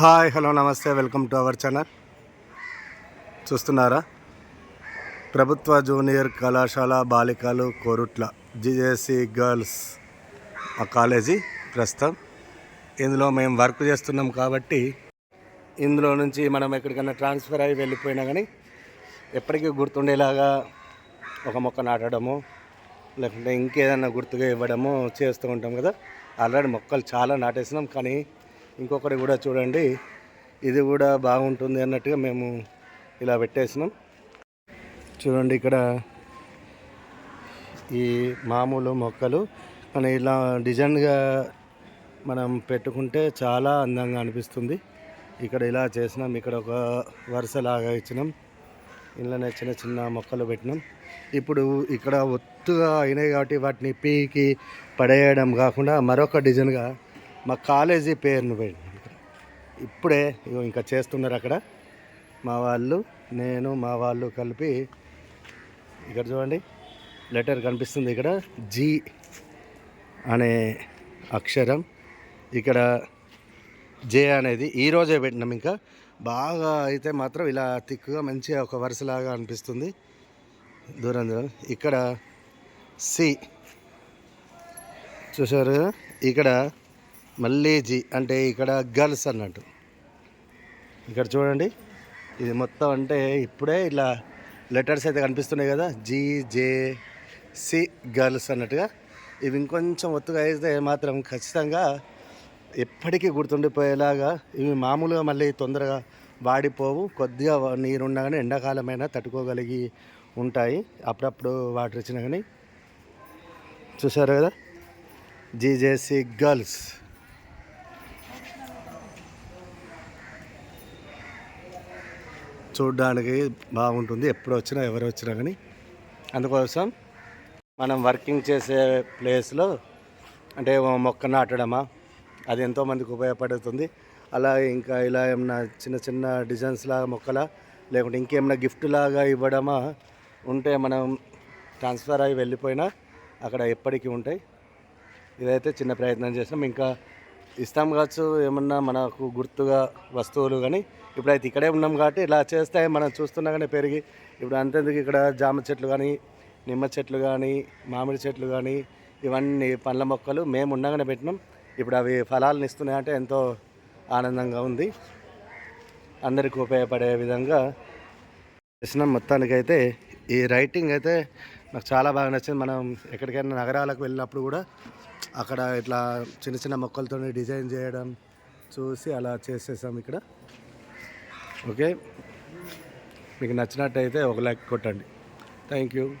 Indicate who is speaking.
Speaker 1: Hi hello నమస్తే welcome to our channel. చూస్తున్నారా? ప్రభుత్వ జూనియర్ కళాశాల బాలికలు కోరుట్ల జిజేసి గర్ల్స్ ఆ కాలేజీ ప్రస్తుతం. ఇందులో మేము వర్క్ చేస్తున్నాం కాబట్టి ఇందులో నుంచి మనం ఎక్కడికైనా ట్రాన్స్ఫర్ అయ్యి వెళ్ళిపోయినా కానీ ఎప్పటికీ గుర్తుండేలాగా ఒక మొక్క నాటడము లేకుంటే ఇంకేదన్నా గుర్తుగా ఇవ్వడము చేస్తూ ఉంటాం కదా. ఆల్రెడీ మొక్కలు చాలా నాటేసినాం కానీ ఇంకొకటి కూడా చూడండి. ఇది కూడా బాగుంటుంది అన్నట్టుగా మేము ఇలా పెట్టేసినాం. చూడండి ఇక్కడ ఈ మామూలు మొక్కలు. మనం ఇలా డిజైన్గా మనం పెట్టుకుంటే చాలా అందంగా అనిపిస్తుంది. ఇక్కడ ఇలా చేసినాం. ఇక్కడ ఒక వరుసలాగా ఇచ్చినాం. ఇళ్ళనే చిన్న చిన్న మొక్కలు పెట్టినాం. ఇప్పుడు ఇక్కడ ఒత్తుగా అయినాయి కాబట్టి వాటిని పీకి పడేయడం కాకుండా మరొక డిజైన్గా మా కాలేజీ పేరును పెట్టినాం ఇప్పుడే ఇగో ఇంకా చేస్తున్నారు అక్కడ. మా వాళ్ళు నేను మా వాళ్ళు కలిపి ఇక్కడ చూడండి లెటర్ కనిపిస్తుంది ఇక్కడ. జీ అనే అక్షరం. ఇక్కడ జే అనేది ఈ రోజే పెట్టినాం ఇంకా. బాగా అయితే మాత్రం ఇలా తిక్కుగా మంచిగా ఒక వరుసలాగా అనిపిస్తుంది. దూరం దూరం. ఇక్కడ సి. చూసారు కదా? ఇక్కడ మళ్ళీ అంటే ఇక్కడ గర్ల్స్ అన్నట్టు. ఇక్కడ చూడండి. ఇది మొత్తం అంటే ఇప్పుడే ఇలా లెటర్స్ అయితే కనిపిస్తున్నాయి కదా. జీ జే సి గర్ల్స్ అన్నట్టుగా. ఇవి ఇంకొంచెం ఒత్తుగా అయితే మాత్రం ఖచ్చితంగా ఎప్పటికీ గుర్తుండిపోయేలాగా ఇవి మామూలుగా మళ్ళీ తొందరగా వాడిపోవు. కొద్దిగా నీరున్నా కానీ ఎండాకాలమైనా తట్టుకోగలిగి ఉంటాయి. అప్పుడప్పుడు వాటర్ ఇచ్చినా కానీ. చూసారు కదా? GJC girls. చూడడానికి బాగుంటుంది. ఎప్పుడు వచ్చినా ఎవరు వచ్చినా కానీ. అందుకోసం మనం వర్కింగ్ చేసే ప్లేస్లో అంటే మొక్క నాటడమా? అది ఎంతోమందికి ఉపయోగపడుతుంది. అలా ఇంకా ఇలా ఏమన్నా చిన్న చిన్న డిజైన్స్ లాగా మొక్కలా లేకుంటే ఇంకేమైనా గిఫ్ట్ లాగా ఇవ్వడమా? ఉంటే మనం ట్రాన్స్ఫర్ అయ్యి వెళ్ళిపోయినా అక్కడ ఎప్పటికీ ఉంటాయి. ఇదైతే చిన్న ప్రయత్నం చేసినాం ఇంకా ఇస్తాం కావచ్చు ఏమన్నా మనకు గుర్తుగా వస్తువులు కానీ. ఇప్పుడైతే ఇక్కడే ఉన్నాం కాబట్టి ఇలా చేస్తే మనం చూస్తున్నా కానీ పెరిగి ఇప్పుడు అంతెందుకు ఇక్కడ జామ చెట్లు కానీ నిమ్మ చెట్లు కానీ మామిడి చెట్లు కానీ ఇవన్నీ పండ్ల మొక్కలు మేము ఉండగానే పెట్టినాం. ఇప్పుడు అవి ఫలాలను ఇస్తున్నాయంటే ఎంతో ఆనందంగా ఉంది. అందరికీ ఉపయోగపడే విధంగా చేసిన మొత్తానికైతే ఈ రైటింగ్ అయితే నాకు చాలా బాగా నచ్చింది. మనం ఎక్కడికైనా నగరాలకు వెళ్ళినప్పుడు కూడా అక్కడ ఇట్లా చిన్న చిన్న మొక్కలతో డిజైన్ చేయడం చూసి అలా చేసేసాం ఇక్కడ. ఓకే? మీకు నచ్చినట్టయితే ఒక లైక్ కొట్టండి. Thank you